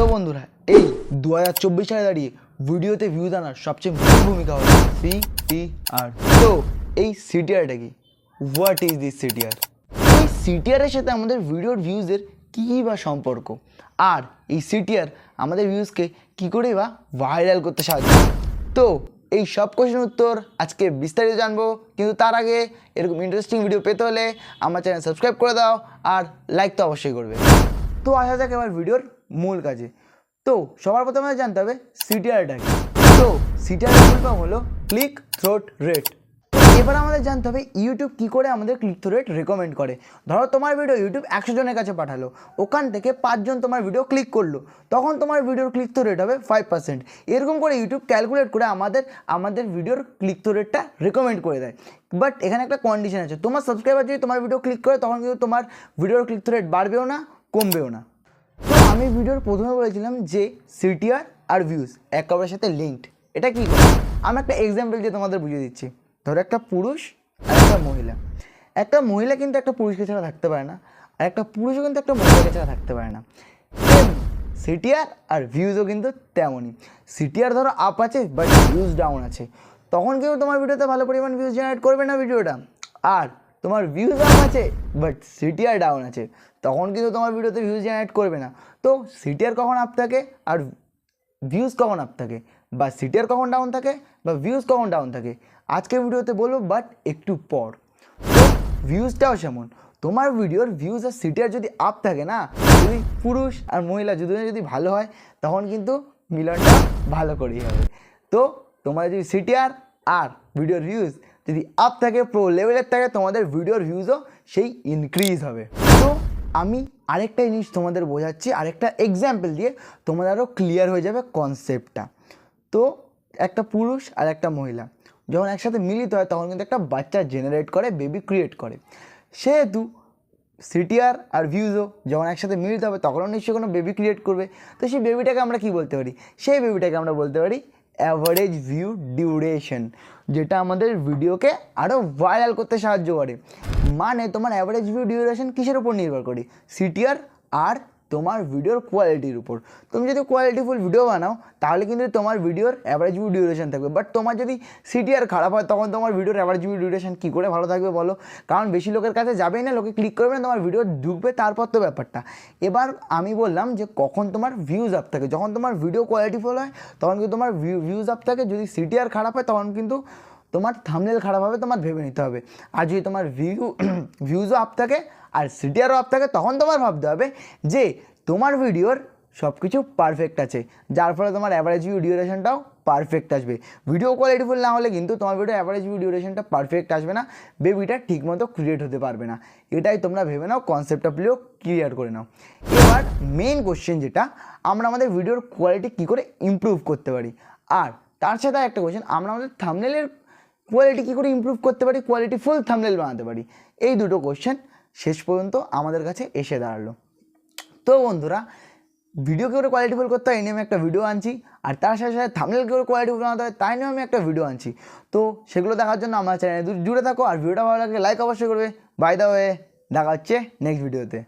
তো বন্ধুরা, এই দু হাজার চব্বিশ সালে দাঁড়িয়ে ভিডিওতে ভিউজ আনার সবচেয়ে মূল ভূমিকা হলো সি টি আর তো এই সিটিআরটা কি? হোয়াট ইজ দিস সিটিআর এই সিটিআরের সাথে আমাদের ভিডিওর ভিউজের কী বা সম্পর্ক? আর এই সিটিআর আমাদের ভিউজকে কী করে বা ভাইরাল করতে সাহায্য? তো এই সব কোশ্চেন উত্তর আজকে বিস্তারিত জানব, কিন্তু তার আগে এরকম ইন্টারেস্টিং ভিডিও পেতে হলে আমার চ্যানেল সাবস্ক্রাইব করে দাও, আর লাইক তো অবশ্যই করবে। তো আসা যাক এবার ভিডিওর মূল কাজে। তো সবার প্রথমে জানতে হবে সিটিআরটা কি? তো সিটিআর ফুল হলো ক্লিক থ্রোট রেট এবার আমাদের জানতে হবে ইউটিউব কী করে আমাদের ক্লিক থ্রু রেট রেকমেন্ড করে। ধরো তোমার ভিডিও ইউটিউব একশো জনের কাছে পাঠালো, ওখান থেকে পাঁচজন তোমার ভিডিও ক্লিক করল, তখন তোমার ভিডিওর ক্লিক থ্রু রেট হবে ফাইভ পার্সেন্ট এরকম করে ইউটিউব ক্যালকুলেট করে আমাদের আমাদের ভিডিওর ক্লিক থ্রু রেটটা রেকমেন্ড করে দেয়। বাট এখানে একটা কন্ডিশন আছে, তোমার সাবস্ক্রাইবার যদি তোমার ভিডিও ক্লিক করে, তখন কিন্তু তোমার ভিডিওর ক্লিক থ্রু রেট বাড়বেও না কমবেও না। তো আমি ভিডিওর প্রথমে বলেছিলাম যে সিটিআর আর ভিউজ এক কাপড়ের সাথে লিঙ্কড এটা কি? আমি একটা এক্সাম্পল দিয়ে তোমাদের বুঝিয়ে দিচ্ছি। ধরো একটা পুরুষ আর একটা মহিলা। একটা মহিলা কিন্তু একটা পুরুষকে ছাড়া থাকতে পারে না, আর একটা পুরুষও কিন্তু একটা মহিলাকে ছাড়া থাকতে পারে না। সিটিআর আর ভিউজও কিন্তু তেমনই। সিটিআর ধরো আপ আছে বাট ভিউজ ডাউন আছে। তখন কিন্তু তোমার ভিডিওতে ভালো পরিমাণ ভিউজ জেনারেট করবে না ভিডিওটা। আর তোমার ভিউজ আপ আছে বাট সিটিআর ডাউন আছে। তখন কিন্তু তোমার ভিডিওতে ভিউজ জেনারেট করবে না। তো সিটিআর কখন আপ থাকে, আর ভিউজ কখন আপ থাকে? বা সিটিআর কখন ডাউন থাকে, বা ভিউজ কখন ডাউন থাকে? আজকে ভিডিওতে বলব বাট একটু পর। তো ভিউজটাও সেমন। তোমার ভিডিওর ভিউজ আর সিটিআর যদি আপ থাকে না যদি পুরুষ আর মহিলা দুজনে যদি ভালো হয়, তখন কিন্তু মিলনটা ভালো করেই হবে। তো তোমার যদি সিটিআর আর ভিডিওর ভিউজ যদি আপ থাকে প্রো লেভেলের থাকে, তোমাদের ভিডিওর ভিউজও সেই ইনক্রিজ হবে। তো আমি আরেকটা জিনিস তোমাদের বোঝাচ্ছি, আরেকটা এক্সাম্পল দিয়ে তোমাদের আরও ক্লিয়ার হয়ে যাবে কনসেপ্টটা তো, একটা পুরুষ আর একটা মহিলা, যখন একসাথে মিলিত হয়, তখন কিন্তু একটা বাচ্চা জেনারেট করে বেবি ক্রিয়েট করে। সেহেতু সিটিআর আর ভিউজও যখন একসাথে মিলিত হবে, তখনও নিশ্চয়ই কোনো বেবি ক্রিয়েট করবে। তো সেই বেবিটাকে আমরা কি বলতে পারি? সেই বেবিটাকে আমরা বলতে পারি অ্যাভারেজ ভিউ ডিউরেশন যেটা আমাদের ভিডিওকে আরও ভাইরাল করতে সাহায্য করে। মানে তোমার অ্যাভারেজ ভিউ ডিউরেশন কিসের উপর নির্ভর করে? সিটিআর আর তোমার ভিডিওর কোয়ালিটির উপর। তুমি যদি কোয়ালিটিফুল ভিডিও বানাও, তাহলে কিন্তু তোমার ভিডিওর অ্যাভারেজ ভিউ ডিউরেশন থাকবে। বাট তোমার যদি সিটিআর খারাপ হয়, তখন তোমার ভিডিওর অ্যাভারেজ ভিউ ডিউরেশন কী করে ভালো থাকবে বলো? কারণ বেশি লোকের কাছে যাবেই না, লোকে ক্লিক করবে না, তোমার ভিডিও ঢুকবে তারপর তো ব্যাপারটা। এবার আমি বললাম যে কখন তোমার ভিউজ আপ থাকে। যখন তোমার ভিডিও কোয়ালিটিফুল হয়, তখন কিন্তু তোমার ভিউ ভিউজ আপ থাকে। যদি সিটিআর খারাপ হয়, তখন কিন্তু তোমার থামনেল খারাপ হবে, তোমার ভেবে নিতে হবে। আর যদি তোমার ভিউ ভিউজও আপ থাকে আর সিটিআরও আপ থাকে, তখন তোমার ভাবতে হবে যে তোমার ভিডিওর সব কিছু পারফেক্ট আছে। যার ফলে তোমার অ্যাভারেজ ভিউ ডিউরেশনটাও পারফেক্ট আসবে। ভিডিও কোয়ালিটিফুল না হলে কিন্তু তোমার ভিডিও অ্যাভারেজ ভিউ ডিউরেশনটা পারফেক্ট আসবে না। বেবিটা ঠিকমতো ক্রিয়েট হতে পারবে না। এটাই তোমরা ভেবে নাও কনসেপ্টটা প্লেও ক্লিয়ার করে নাও। এবার মেন কোশ্চেন যেটা, আমরা আমাদের ভিডিওর কোয়ালিটি কী করে ইমপ্রুভ করতে পারি? আর তার সাথে একটা কোশ্চেন আমরা আমাদের থামনেলের কোয়ালিটি কী করে ইমপ্রুভ করতে পারি? কোয়ালিটি ফুল থামনেল বানাতে পারি। এই দুটো কোশ্চেন শেষ পর্যন্ত আমাদের কাছে এসে দাঁড়াল। তো বন্ধুরা ভিডিও কী করে কোয়ালিটিফুল করতে হয়, এই নিয়ে আমি একটা ভিডিও আনছি, আর তার সাথে সাথে থামনেল কী করে কোয়ালিটিফুল বানাতে হয়, তাই নিয়ে আমি একটা ভিডিও আনছি। তো সেগুলো দেখার জন্য আমার চ্যানেলে জুড়ে থাকো, আর ভিডিওটা ভালো লাগলে লাইক অবশ্যই করবে। বাই দা ওয়ে দেখা হচ্ছে নেক্সট ভিডিওতে